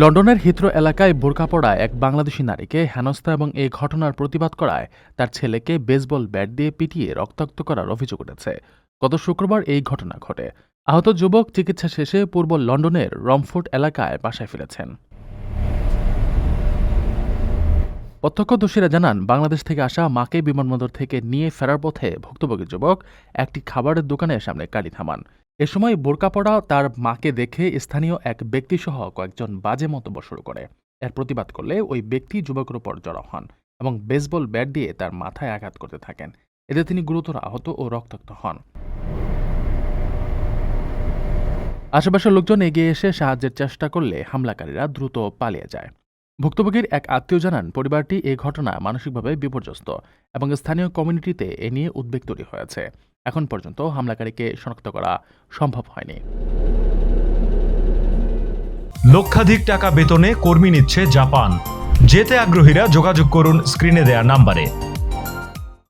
লন্ডনের হিথ্রো এলাকায় বোরকা পড়া এক বাংলাদেশি নারীকে হেনস্থা এবং এই ঘটনার প্রতিবাদ করায় তার ছেলেকে বেসবল ব্যাট দিয়ে পিটিয়ে রক্তাক্ত করার অভিযোগ উঠেছে। গত শুক্রবার এই ঘটনা ঘটে। আহত যুবক চিকিৎসা শেষে পূর্ব লন্ডনের রমফোর্ড এলাকায় বাসায় ফিরেছেন। প্রত্যক্ষদর্শীরা জানান, বাংলাদেশ থেকে আসা মাকে বিমানবন্দর থেকে নিয়ে ফেরার পথে ভুক্তভোগী যুবক একটি খাবারের দোকানের সামনে গাড়ি থামান। এ সময় বোরকা পড়া তার মাকে দেখে স্থানীয় এক ব্যক্তিসহ কয়েকজন বাজে মন্তব্য শুরু করে। এর প্রতিবাদ করলে ওই ব্যক্তি যুবকের উপর জড়ো হন এবং বেসবল ব্যাট দিয়ে তার মাথায় আঘাত করতে থাকেন। এতে তিনি গুরুতর আহত ও রক্তাক্ত হন। আশেপাশের লোকজন এগিয়ে এসে সাহায্যের চেষ্টা করলে হামলাকারীরা দ্রুত পালিয়ে যায়। ভুক্তভোগীর এক আত্মীয় জানান, পরিবারটি এই ঘটনা মানসিকভাবে বিপর্যস্ত এবং স্থানীয় কমিউনিটিতে এ নিয়ে উদ্বেগ তৈরি হয়েছে। এখন পর্যন্ত হামলাকারীকে শনাক্ত করা সম্ভব হয়নি। লক্ষাধিক টাকা বেতনে কর্মী নিচ্ছে জাপান। যেতে আগ্রহীরা যোগাযোগ করুন স্ক্রিনে দেয়া নাম্বারে।